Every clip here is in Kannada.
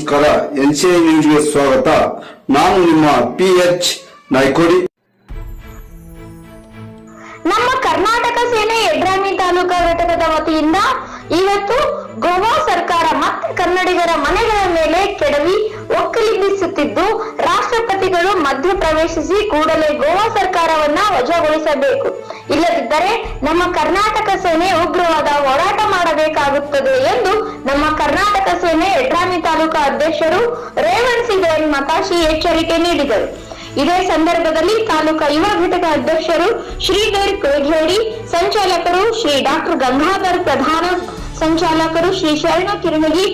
ಎನ್ಸಿಐ ನ್ಯೂಸ್ಗೆ ಸ್ವಾಗತ. ನಾನು ನಿಮ್ಮ ಪಿ ಎಚ್ ನಾಯ್ಕೋಡಿ. ನಮ್ಮ ಕರ್ನಾಟಕ ಸೇನೆ ಎಡ್ರಾಮಿ ತಾಲೂಕಾ ಘಟಕದ ವತಿಯಿಂದ ಇವತ್ತು ಗೋವಾ ಸರ್ಕಾರ ಮತ್ತೆ ಕನ್ನಡಿಗರ ಮನೆಗಳ ಮೇಲೆ ಕೆಡವಿ ಒಕ್ಕಲಿಗಿಸುತ್ತಿದ್ದು ರಾಷ್ಟ್ರಪತಿಗಳು ಮಧ್ಯ ಪ್ರವೇಶಿಸಿ ಕೂಡಲೇ ಗೋವಾ ಸರ್ಕಾರವನ್ನ ವಜಾಗೊಳಿಸಬೇಕು. ಇಲ್ಲದಿದ್ದರೆ ನಮ್ಮ ಕರ್ನಾಟಕ ಸೇನೆ ಉಗ್ರವಾದ ಹೋರಾಟ ಮಾಡಬೇಕಾಗುತ್ತದೆ ಎಂದು ನಮ್ಮ ಕರ್ನಾಟಕ ಸೇನೆ ಯಡ್ರಾಮಿ ತಾಲೂಕಾ ಅಧ್ಯಕ್ಷರು ರೇವಣ್ ಸಿಂಗ್ ಮತಾಶಿ ಎಚ್ಚರಿಕೆ ನೀಡಿದರು. ಇದೇ ಸಂದರ್ಭದಲ್ಲಿ ತಾಲೂಕ ಯುವ ಘಟಕ ಅಧ್ಯಕ್ಷರು ಶ್ರೀಧರ್ ಕೊಳಗೇಡಿ ಸಂಚಾಲಕರು ಶ್ರೀ ಡಾಕ್ಟರ್ ಗಂಗಾಧರ್ ಪ್ರಧಾನ, ಸಂಚಾಲಕರು ಶ್ರೀ ಶರಣ ಕಿರಣಗಿ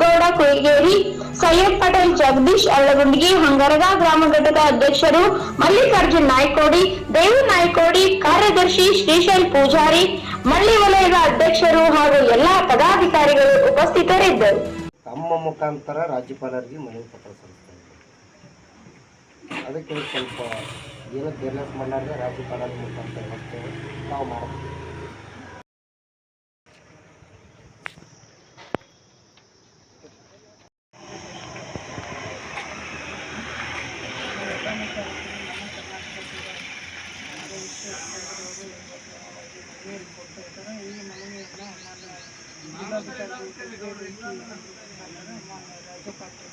ಗೌಡ ಕೊಯ್ಗೇರಿ ಸೈಯದ್ ಪಟೇಲ್ ಜಗದೀಶ್ ಅಳ್ಳಗುಂಡಿಗೆ, ಹಂಗರಗ ಗ್ರಾಮ ಘಟಕ ಅಧ್ಯಕ್ಷರು ಮಲ್ಲಿಕಾರ್ಜುನ್ ನಾಯ್ಕೋಡಿ, ದೇವು ನಾಯ್ಕೋಡಿ, ಕಾರ್ಯದರ್ಶಿ ಶ್ರೀಶೈಲ್ ಪೂಜಾರಿ, ಮಳ್ಳಿ ವಲಯದ ಅಧ್ಯಕ್ಷರು ಹಾಗೂ ಎಲ್ಲಾ ಪದಾಧಿಕಾರಿಗಳು ಉಪಸ್ಥಿತರಿದ್ದರು. ತಮ್ಮ ಮುಖಾಂತರ ರಾಜ್ಯಪಾಲರಿಗೆ ಮನವಿ ಪತ್ರ ಸಲ್ಲಿಸ್ತಾ ಅದಕ್ಕೆ ಸ್ವಲ್ಪ ಏನಕ್ಕೆ ಕೇರ್ಲೆಸ್ ಮಾಡಿದ್ರೆ ರಾಜ್ಯಪಾಲರ ಮುಖಾಂತರ ಮಾಡ್ತೇವೆ ನಾವು ಮಾಡ್ತೀವಿ ಏನು ಕೊಟ್ಟಿರ್ತಾರೆ ಈ చెప్పండి